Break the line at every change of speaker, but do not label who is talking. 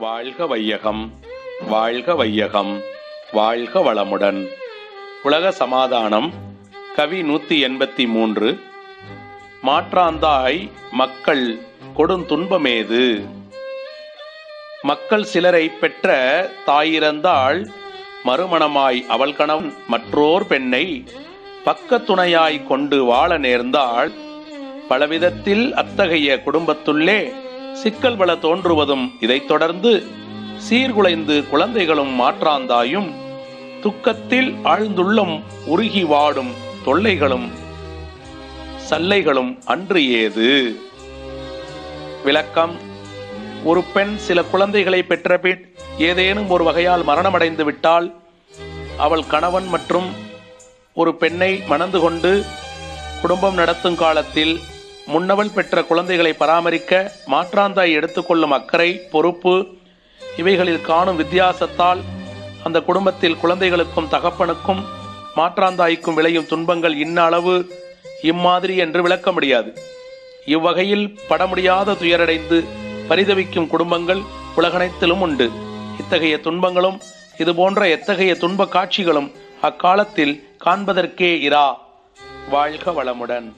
வாழ்க வையகம் வாழ்க வையகம் வாழ்க வளமுடன். உலக சமாதானம் கவி நூத்தி எண்பத்தி மூன்று. மாற்றாந்தாய் மக்கள் கொடுந்துன்பமேது மக்கள் சிலரை பெற்ற தாயிறந்தாள் மறுமணமாய் அவள் கணவன் மற்றோர் பெண்ணை பக்கத்துணையாய் கொண்டு வாழ நேர்ந்தாள். பலவிதத்தில் அத்தகைய குடும்பத்துள்ளே சிக்கல் பல தோன்றுவதும் இதைத் தொடர்ந்து சீர்குலைந்து குழந்தைகளும் மாற்றாந்தாயும் துக்கத்தில் ஆழ்ந்துள்ளம் உருகி வாடும் தொல்லைகளும் சல்லைகளும் அன்று ஏது விளக்கம் ஒரு பெண் சில குழந்தைகளை பெற்றபின் ஏதேனும் ஒரு வகையால் மரணமடைந்து விட்டால் அவள் கணவன் மற்றும் ஒரு பெண்ணை மணந்து கொண்டு குடும்பம் நடத்தும் காலத்தில் முன்னவள் பெற்ற குழந்தைகளை பராமரிக்க மாற்றாந்தாய் எடுத்துக்கொள்ளும் அக்கறை பொறுப்பு இவைகளில் காணும் வித்தியாசத்தால் அந்த குடும்பத்தில் குழந்தைகளுக்கும் தகப்பனுக்கும் மாற்றாந்தாய்க்கும் விளையும் துன்பங்கள் இன்ன அளவு இம்மாதிரி என்று விளக்க முடியாது. இவ்வகையில் பட முடியாத துயரடைந்து பரிதவிக்கும் குடும்பங்கள் உலகனைத்திலும் உண்டு. இத்தகைய துன்பங்களும் இதுபோன்ற எத்தகைய துன்ப காட்சிகளும் அக்காலத்தில் காண்பதற்கே இரா. வாழ்க வளமுடன்.